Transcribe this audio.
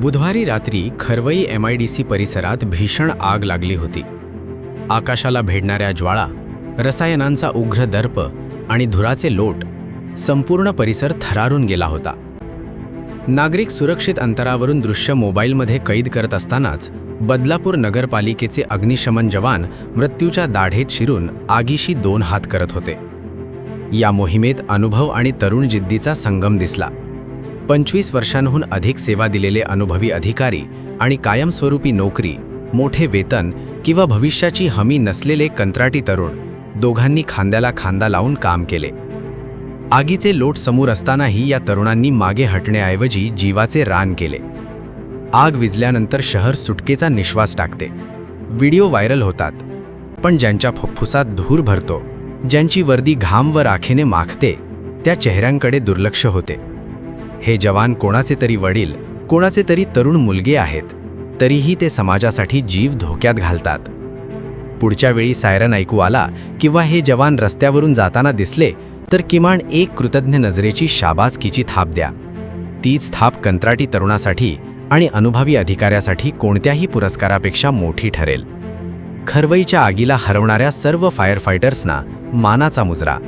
बुधवारी रात्री Kharvai M I D C परिसरात भीषण आग लागली होती. आकाशाला भेडणाऱ्या ज्वाळा रसायनांचा उग्र दर्प आणि धुराचे लोट संपूर्ण परिसर थरारून गेला होता. नागरिक सुरक्षित अंतरावरून दृश्य मोबाईलमध्ये कैद करत असतानाच बदलापूर नगरपालिकेचे अग्निशमन जवान मृत्यूच्या दाढेत शिरून आगीशी दोन हात करत होते. या मोहिमेत अनुभव आणि तरुण जिद्दीचा संगम दिसला. पंचवीस वर्षांहून अधिक सेवा दिलेले अनुभवी अधिकारी आणि कायमस्वरूपी नोकरी मोठे वेतन किंवा भविष्याची हमी नसलेले कंत्राटी तरुण दोघांनी खांद्याला खांदा लावून काम केले. आगीचे लोट समोर असतानाही या तरुणांनी मागे हटण्याऐवजी जीवाचे रान केले. आग विजल्यानंतर शहर सुटकेचा निश्वास टाकते. व्हिडिओ व्हायरल होतात. पण ज्यांच्या फुफ्फुसात धूर भरतो ज्यांची वर्दी घाम व राखेने माखते त्या चेहऱ्यांकडे दुर्लक्ष होते. हे जवान कोणाचे तरी वडील कोणाचे तरी तरुण मुलगे आहेत तरीही ते समाजासाठी जीव धोक्यात घालतात. पुढच्या वेळी सायरन ऐकू आला किंवा हे जवान रस्त्यावरून जाताना दिसले तर किमान एक कृतज्ञ नजरेची शाबासकीची थाप द्या. तीच थाप कंत्राटी तरुणासाठी आणि अनुभवी अधिकाऱ्यासाठी कोणत्याही पुरस्कारापेक्षा मोठी ठरेल. खरवईच्या आगीला हरवणाऱ्या सर्व फायर फायटर्सना मानाचा मुजरा.